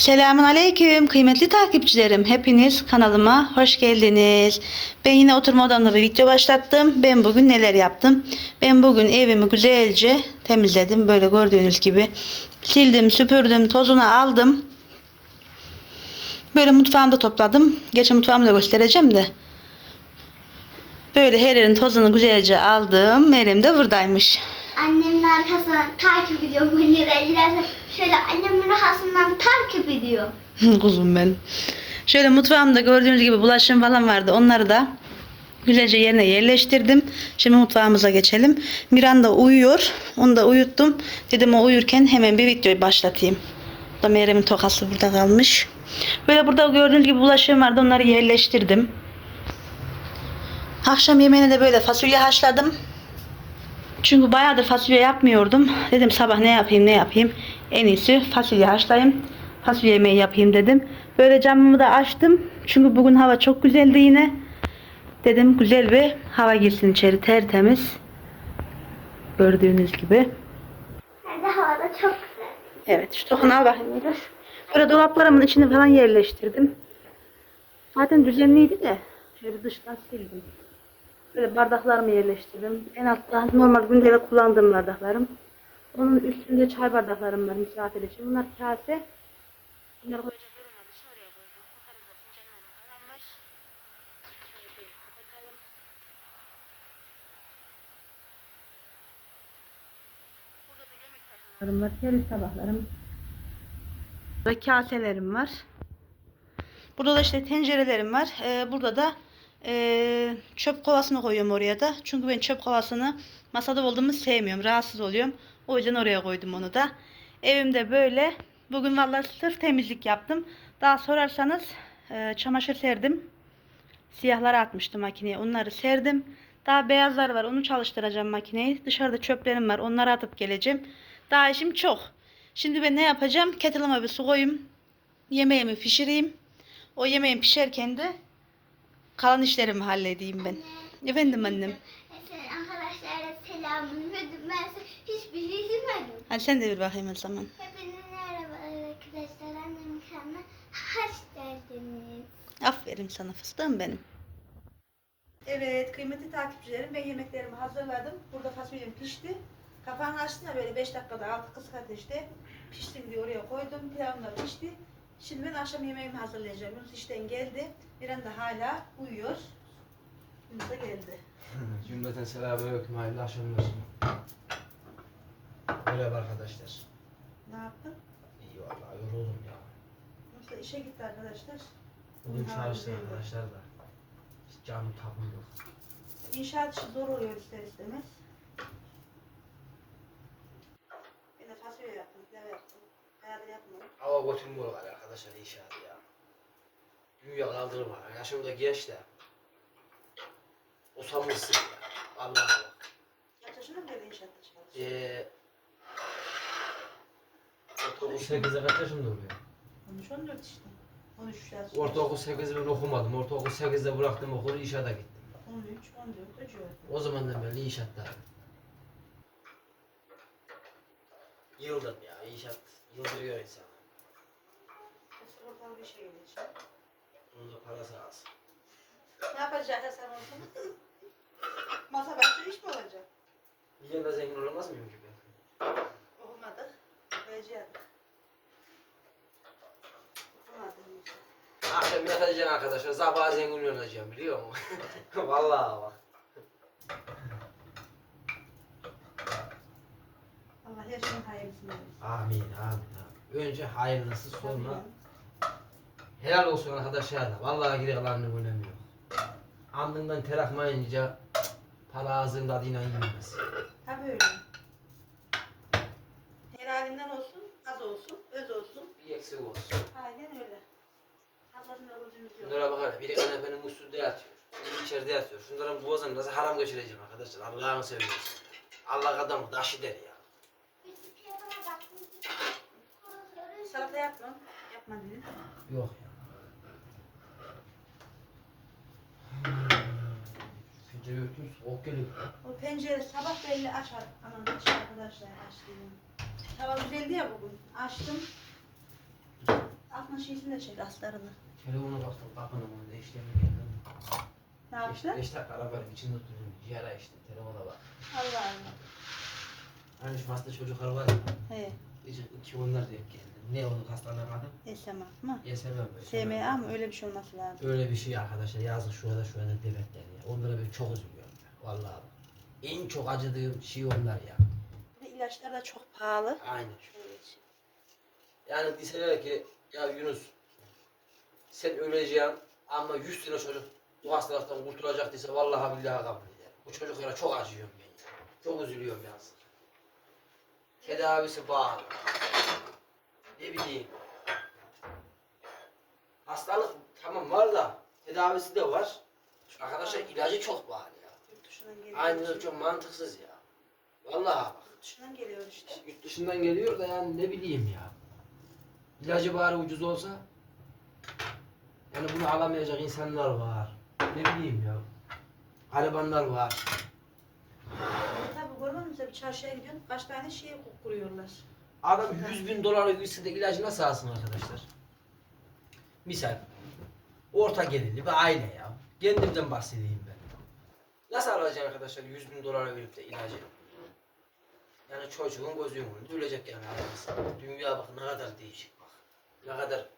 Selamun Aleyküm kıymetli takipçilerim. Hepiniz kanalıma hoş geldiniz. Ben yine oturma odamda bir video başlattım. Ben bugün neler yaptım? Ben bugün evimi güzelce temizledim. Böyle gördüğünüz gibi. Sildim, süpürdüm, tozunu aldım. Böyle mutfağımda topladım. Geçen mutfağımı da göstereceğim de. Böyle her yerin tozunu güzelce aldım. Meryem de buradaymış. Annemin arkasından takip ediyor. Bu nereye giderse şöyle arkasından ediyor. Kuzum ben. Şöyle mutfağımda gördüğünüz gibi bulaşığım falan vardı. Onları da güzelce yerine yerleştirdim. Şimdi mutfağımıza geçelim. Miranda uyuyor. Onu da uyuttum. Dedim o uyurken hemen bir videoyu başlatayım. Da Meryem'in tokası burada kalmış. Böyle burada gördüğünüz gibi bulaşığım vardı. Onları yerleştirdim. Akşam yemeğine de böyle fasulye haşladım. Çünkü bayağıdır fasulye yapmıyordum. Dedim sabah ne yapayım ne yapayım. En iyisi fasulye haşlayayım. Fasulye yemeği yapayım dedim. Böyle camımı da açtım. Çünkü bugün hava çok güzeldi yine. Dedim güzel bir hava girsin içeri tertemiz. Gördüğünüz gibi. Hem de havada çok güzel. Evet işte bakayım biraz. Böyle dolaplarımın içine falan yerleştirdim. Zaten düzenliydi de. Şöyle dıştan sildim. Böyle bardaklarımı yerleştirdim. En altta normal gündelik kullandığım bardaklarım. Onun üstünde çay bardaklarım var misafir için. Bunlar kase. Bunları koyacak var. Dışarı oraya. Burada da var. Tabaklarım. Burada kaselerim var. Burada da işte tencerelerim var. Ee, burada da ee, çöp kovasını koyuyorum oraya da. Çünkü ben çöp kovasını masada olduğumu sevmiyorum. Rahatsız oluyorum. O yüzden oraya koydum onu da. Evimde böyle. Bugün vallahi sırf temizlik yaptım. Daha sorarsanız ee, çamaşır serdim. Siyahları atmıştım makineye. Onları serdim. Daha beyazlar var. Onu çalıştıracağım makineyi. Dışarıda çöplerim var. Onları atıp geleceğim. Daha işim çok. Şimdi ben ne yapacağım? Kettle'ıma bir su koyayım. Yemeğimi pişireyim. O yemeğim pişerken de kalan işlerimi halledeyim ben. Efendim annem. Mesela arkadaşlara selamını verdim. Ben hiçbir şey silmedim. Hadi sen de bir bakayım o zaman. Hepinize merhaba arkadaşlar. Annemin kanalına hoş geldiniz. Aferin sana fıstığım benim. Evet kıymetli takipçilerim ben yemeklerimi hazırladım. Burada fasulyem pişti. Kapağını açtım ya böyle 5 dakikada altı kısık ateşte piştim diye oraya koydum. Pilavım da pişti. Şimdi ben akşam yemeğimi hazırlayacağım. Yunus işten geldi. Bir anda hala uyuyor. Yunus da geldi. Cümleten selamünaleyküm, hayırlı akşamlar. Merhaba arkadaşlar. Ne yaptın? İyi vallahi yoruldum ya. Yunus da işe gitti arkadaşlar. Bugün çalıştım arkadaşlar da. Hiç canım tapım yok. İnşaat işi zor oluyor ister istemez. Ben de fasulye yaptım, pilav yaptım. Hayatı yapmıyorum. Hava götüm var arkadaşlar inşaat ya. Dünya kaldırma. Yaşım da geç de. Usanmışsın ya. Allah'a bak. Kaç yaşında mı böyle inşaatta çalışıyorsun? Eee... Ortaokul 8'e kaç yaşında oluyor? 13-14 işte. 13 yaş. Ortaokul 8'i ben okumadım. Ortaokul 8'de bıraktım okulu inşaata gittim. 13, 14 o civarı. O zamandan beri inşaatta. Yıldım ya inşaat yıldırıyor insanı. Sigortalı bir şey gelecek. Onun da parası az. Ne yapacak Hasan olsun? Masa başı iş mi olacak? Yine de zengin olamaz mıyım ki ben? Okumadık. Okuyacağız. Akşam yatacaksın arkadaşlar sabah zengin olacağım biliyor musun? Vallahi bak. Allah her şeyin hayırlısını versin. Amin amin amin. Önce hayırlısı sonra helal olsun arkadaşlar da. Vallahi geri kalanının önemi yok. Andından ter akmayınca para ağzında adıyla inmez. Tabii öyle. Helalinden olsun, az olsun, öz olsun. Bir eksik olsun. Aynen öyle. Fazlasında gözümüz bakar. Biri kanepenin üstünde yatıyor. Biri içeride yatıyor. Şunların boğazını nasıl haram geçireceğim arkadaşlar. Allah'ını seviyorsun. Allah adamı taşı der ya. Salata yapma. Yapma dedim. Yok ya. Pencere örtün soğuk geliyor. O pencere sabah belli açar. Aman aç arkadaşlar açtım. Hava güzeldi ya bugün. Açtım. Aklın şeysini de çek aslarını. Telefona baktım kapının önünde işlemi geldim. Ne yaptın? 5 dakika arabanın içinde durdum. Yara işte telefona bak. Allah Allah. Hani şu hasta çocuklar var ya. He. İki, iki onlar hep geldi. Ne oldu hastalanamadım? SMA mı? Yesemem böyle. SMA mı? Öyle bir şey olması lazım. Öyle bir şey arkadaşlar yazık şurada şurada devletler ya. Onlara ben çok üzülüyorum ya. Vallahi. En çok acıdığım şey onlar ya. Bir de ilaçlar da çok pahalı. Aynen. Şöyle için. Yani deseler ki ya Yunus sen öleceksin ama 100 tane çocuk bu hastalıktan kurtulacak dese vallahi billahi kabul ederim. Bu çocuklara çok acıyorum ben ya. Çok üzülüyorum yazık. Tedavisi bağlı. Ne bileyim. Hastalık tamam var da tedavisi de var. Arkadaşlar ilacı çok pahalı ya. Yurt dışından geliyor. Öyle, çok mantıksız ya. Vallahi bak. Yurt dışından geliyor işte. Yurt dışından geliyor da yani ne bileyim ya. İlacı bari ucuz olsa. Yani bunu alamayacak insanlar var. Ne bileyim ya. Garibanlar var. Tabii görmedin mi? Sen bir çarşıya gidiyorsun. Kaç tane şey kuruyorlar. Adam 100 bin dolar verse de ilacı nasıl alsın arkadaşlar? Misal. Orta gelirli bir aile ya. Kendimden bahsedeyim ben. Nasıl alacaksın arkadaşlar 100 bin dolar verip de ilacı? Yani çocuğun gözünün önünde ölecek yani. Dünya bak ne kadar değişik. Ne kadar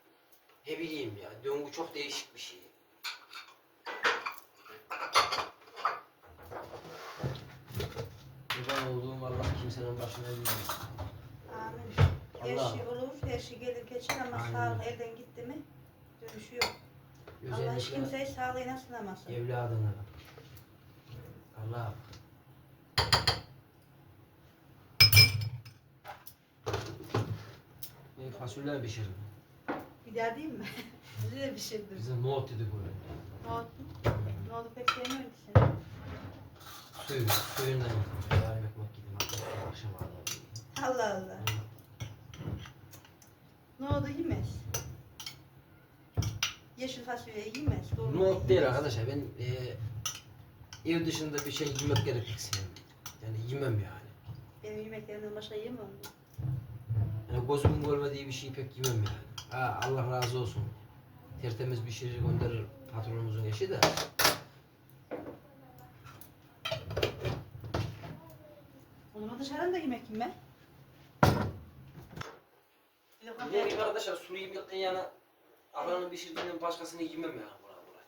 ne bileyim ya. Döngü çok değişik bir şey. Kurban olduğum Allah kimsenin başına gelmez. Amin. Her şey olur, her şey gelir geçer ama Aynen. sağlık elden gitti mi dönüşü yok. Allah hiç Özellikle kimseyi sağlığıyla sınamasın. evladına. Allah. Ben fasulye pişirdim. Bir daha değil mi? Bizi de pişirdim. Bize nohut öyle. Ne oldu? Ne oldu pek sevmiyorum ki seni. Suyu, suyundan yedim. Yarım ekmek akşam aldım. Allah Allah. Oldu yemez. Yeşil fasulye yemez. dolma Nohut değil arkadaşlar. Ben eee ev dışında bir şey yemek gerek pek sevmiyorum. Yani yemem yani. Benim yemeklerimden başka yemem. Yani gözümün görmediği bir şeyi pek yemem yani. Ha, Allah razı olsun. Tertemiz bir şey gönderir patronumuzun eşi de. O zaman dışarıdan da yemek yeme. Bir Ne bileyim arkadaşlar sulu yemekten yana Adanın pişirdiğinden başkasını yemem yani bura bura.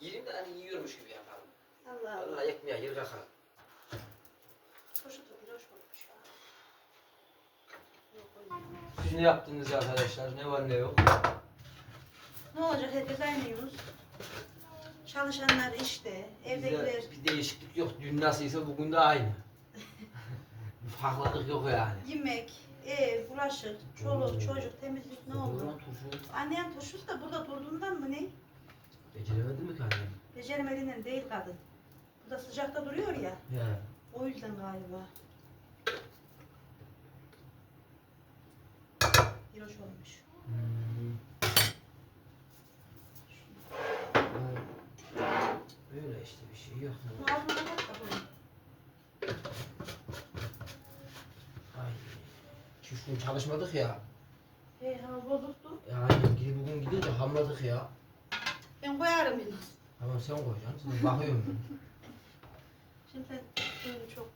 Yerim de hani yiyormuş gibi yaparım. Allah Allah. Vallahi ekmeğe yer. Poşeti bir hoş olmuş ya. Yok, öyle. Siz ne yaptınız arkadaşlar? Ne var ne yok? Ne olacak herkes aynı Yunus. Çalışanlar işte, evdekiler. Bizde bir değişiklik yok. Dün nasılsa bugün de aynı. farklılık yok yani. Yemek, ev, bulaşık, çoluk, çocuk, temizlik ne oldu? Annem turşusu da burada durduğundan mı ne? Beceremedi mi ki annem? Beceremediğinden değil kadın. Burada sıcakta duruyor ya. He. O yüzden galiba. Bir hoş olmuş. Hmm. Böyle işte bir şey yok. Ay. Çift gün çalışmadık ya. Hey hava bozuktu. Ya aynen gidip bugün gidince hamladık ya. Ben koyarım Yunus. Tamam sen koyacaksın. Sen bakıyorum. Şimdi suyunu çok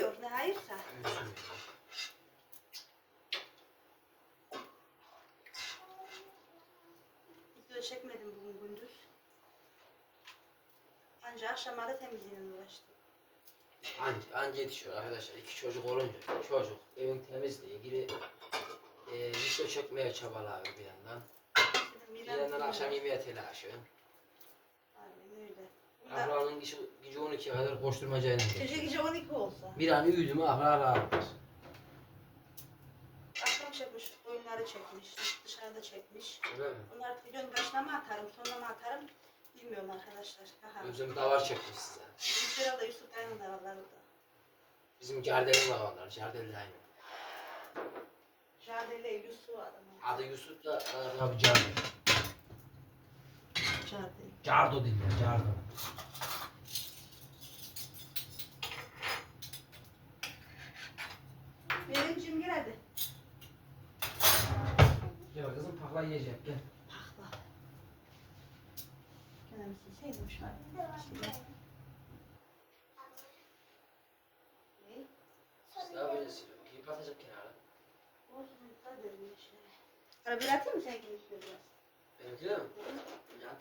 uyuyor. Ne hayırsa. Video çekmedim bugün gündüz. Ancak akşamları temizliğine uğraştım. Anca, anca yetişiyor arkadaşlar. İki çocuk olunca çocuk evin temizliği ilgili e, video çekmeye çabalıyor bir yandan. Bir yandan akşam yemeğe telaşı. Ahranın işi gece 12'ye kadar koşturmacayla gece geçiyor. gece 12 olsa. Bir an uyudu mu ahra rahatlar. Akşam çekmiş, oyunları çekmiş, dışarıda çekmiş. Öyle mi? Bunlar videonun başına mı atarım, sonuna mı atarım bilmiyorum arkadaşlar. Aha. Özüm davar çekmiş size. Bizim herhalde Yusuf Dayı'nın da var orada. Bizim Cardel'in davarlar. Cardel de aynı. Jade ile Yusuf adamı. Adı Yusuf da abi Cardel. Giardo değil ya, Giardo. Birincim gir. Gel kızım pakla yiyecek gel. Pakla. Kendim silseydim şu an. Daha böyle siliyorum. Keyif atacak kenara. Olsun. Daha derin yaşıyor. Arabayı atayım mı sen kendisine biraz? Benimki de mi? Yat.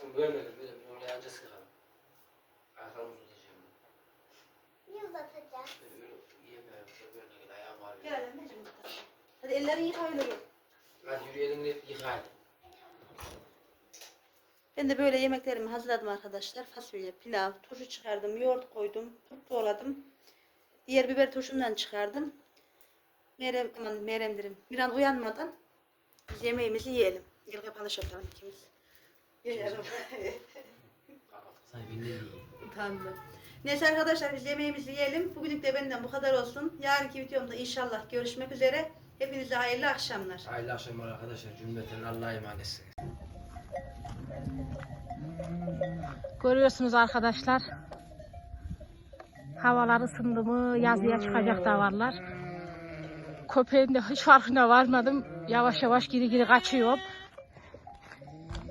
Sen böyle bir oraya anca sıkalım. Ayaklarımı uzatacağım. Niye uzatacağız? Böyle. Şöyle böyle gel ayağım ağrıyor. Gel anneciğim. Hadi ellerini yıka öyle gel. Hadi yürüyelim de yıkayalım. Ben de böyle yemeklerimi hazırladım arkadaşlar. Fasulye, pilav, turşu çıkardım, yoğurt koydum, turp doğradım. Diğer biber turşumdan çıkardım. Meryem, aman Meryem derim. Bir an uyanmadan biz yemeğimizi yiyelim. Gel kapanış yapalım ikimiz. Yiyin. Utandım. Neyse arkadaşlar biz yemeğimizi yiyelim. Bugünlük de benden bu kadar olsun. Yarınki videomda inşallah görüşmek üzere. Hepinize hayırlı akşamlar. Hayırlı akşamlar arkadaşlar. Cümleten Allah'a emanetsiniz. Görüyorsunuz arkadaşlar. Havalar ısındı mı yazlıya çıkacak da varlar. Köpeğin de hiç farkına varmadım. Yavaş yavaş geri geri kaçıyor.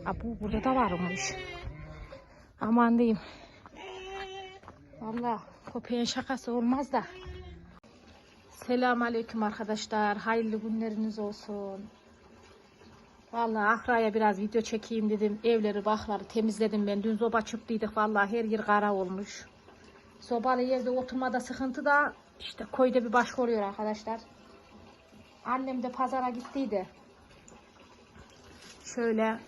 Ha, bu burada da varmış. Aman diyeyim. Valla köpeğin şakası olmaz da. Selamun Aleyküm arkadaşlar. Hayırlı günleriniz olsun. Vallahi Ahra'ya biraz video çekeyim dedim. Evleri, bakları temizledim ben. Dün soba çıktıydık. Vallahi her yer kara olmuş. Sobalı yerde oturmada sıkıntı da işte koyda bir başka oluyor arkadaşlar. Annem de pazara gittiydi. Şöyle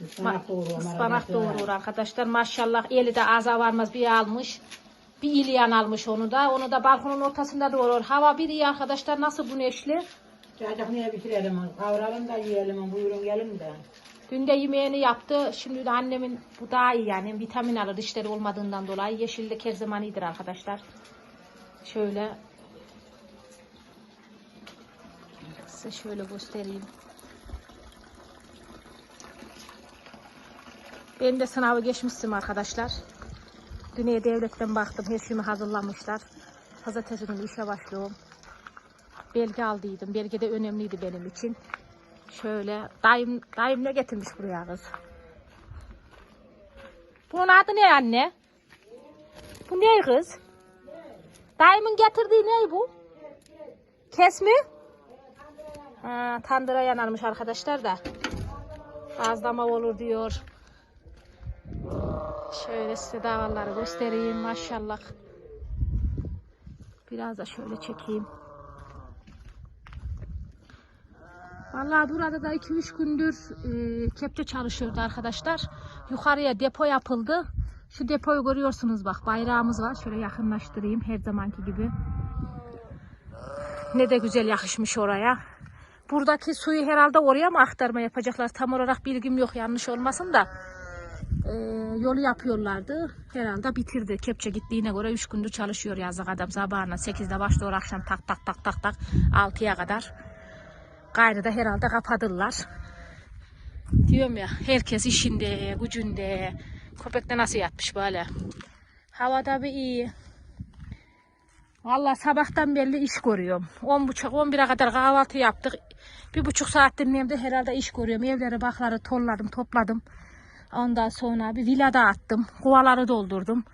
Ispanak doğruyorum ıspanak doğurur arkadaşlar. Maşallah eli de aza varmaz bir almış. Bir ilyan almış onu da. Onu da balkonun ortasında doğurur. Hava bir iyi arkadaşlar. Nasıl güneşli? Çocuk niye bitirelim? Kavuralım da yiyelim. Buyurun gelin de. Dün de yemeğini yaptı. Şimdi de annemin bu daha iyi yani. Vitamin alır dişleri olmadığından dolayı. Yeşil de her zaman iyidir arkadaşlar. Şöyle. Size şöyle göstereyim. Ben de sınavı geçmiştim arkadaşlar. Dünya devletten baktım. Her şeyimi hazırlamışlar. Pazartesi günü işe başlıyorum. Belge aldıydım. Belge de önemliydi benim için. Şöyle dayım, dayım ne getirmiş buraya kız? Bunun adı ne anne? Bu ne kız? Dayımın getirdiği ne bu? Kes mi? Ha, tandıra yanarmış arkadaşlar da. Azlama olur diyor. Şöyle size davalları göstereyim maşallah. Biraz da şöyle çekeyim. Vallahi burada da 2-3 gündür e, kepçe çalışıyordu arkadaşlar. Yukarıya depo yapıldı. Şu depoyu görüyorsunuz bak bayrağımız var. Şöyle yakınlaştırayım her zamanki gibi. Ne de güzel yakışmış oraya. Buradaki suyu herhalde oraya mı aktarma yapacaklar? Tam olarak bilgim yok yanlış olmasın da. E, yolu yapıyorlardı. Herhalde bitirdi. Kepçe gittiğine göre 3 gündür çalışıyor yazlık adam. Sabahına 8'de başlıyor akşam tak tak tak tak tak 6'ya kadar. Gayrı da herhalde kapadılar. Diyorum ya herkes işinde, gücünde. Köpek de nasıl yatmış böyle. Hava da bir iyi. Vallahi sabahtan beri iş görüyorum. 10.30 11'e kadar kahvaltı yaptık. Bir buçuk saat dinleyimde herhalde iş görüyorum. Evleri, bakları tolladım, topladım. Ondan sonra bir vilada attım. Kovaları doldurdum.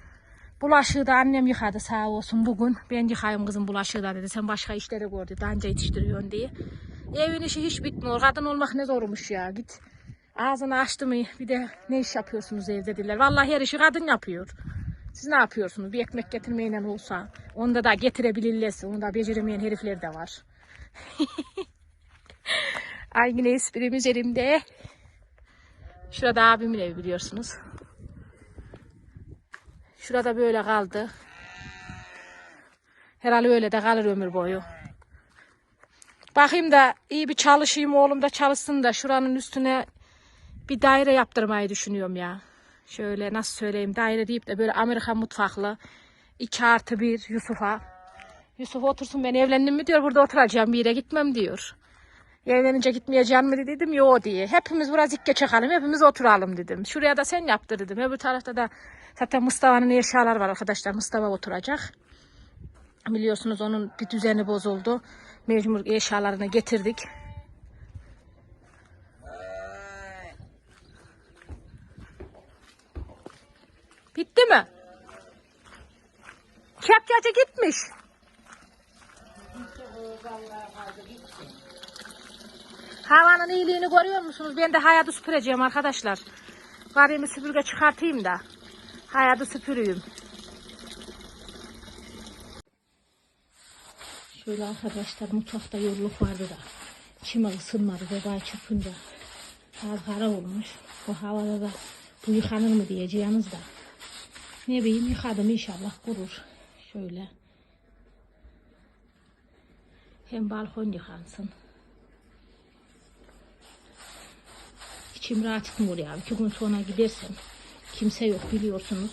Bulaşığı da annem yıkadı sağ olsun bugün. Ben yıkayayım kızım bulaşığı da dedi. Sen başka işleri gör dedi. Anca yetiştiriyorsun diye. Evin işi hiç bitmiyor. Kadın olmak ne zormuş ya. Git ağzını açtı mı bir de ne iş yapıyorsunuz evde dediler. Vallahi her işi kadın yapıyor. Siz ne yapıyorsunuz? Bir ekmek getirmeyle olsa. Onda da getirebilirlerse. Onu da beceremeyen herifler de var. Aynı esprim üzerimde. Şurada abimin evi biliyorsunuz. Şurada böyle kaldı. Herhalde öyle de kalır ömür boyu. Bakayım da iyi bir çalışayım oğlum da çalışsın da şuranın üstüne bir daire yaptırmayı düşünüyorum ya. Şöyle nasıl söyleyeyim daire deyip de böyle Amerika mutfaklı. 2 artı 1 Yusuf'a. Yusuf otursun ben evlendim mi diyor burada oturacağım bir yere gitmem diyor. Evlenince gitmeyeceğim mi dedim yo diye. Hepimiz biraz ikke çakalım hepimiz oturalım dedim. Şuraya da sen yaptır dedim. Öbür tarafta da zaten Mustafa'nın eşyalar var arkadaşlar. Mustafa oturacak. Biliyorsunuz onun bir düzeni bozuldu. Mecbur eşyalarını getirdik. Bitti mi? Kepçacı gitmiş. Havanın iyiliğini görüyor musunuz? Ben de hayatı süpüreceğim arkadaşlar. Varimi süpürge çıkartayım da. Hayatı süpürüyüm. Şöyle arkadaşlar mutfakta yolluk vardı da. İçime ısınmadı. Bebay çıkınca. Az kara olmuş. Bu havada da bu yıkanır mı diyeceğiniz da. Ne bileyim yıkadım inşallah kurur. Şöyle. Hem balkon yıkansın. İçim rahat etmiyor ya. İki gün sonra gidersem kimse yok biliyorsunuz.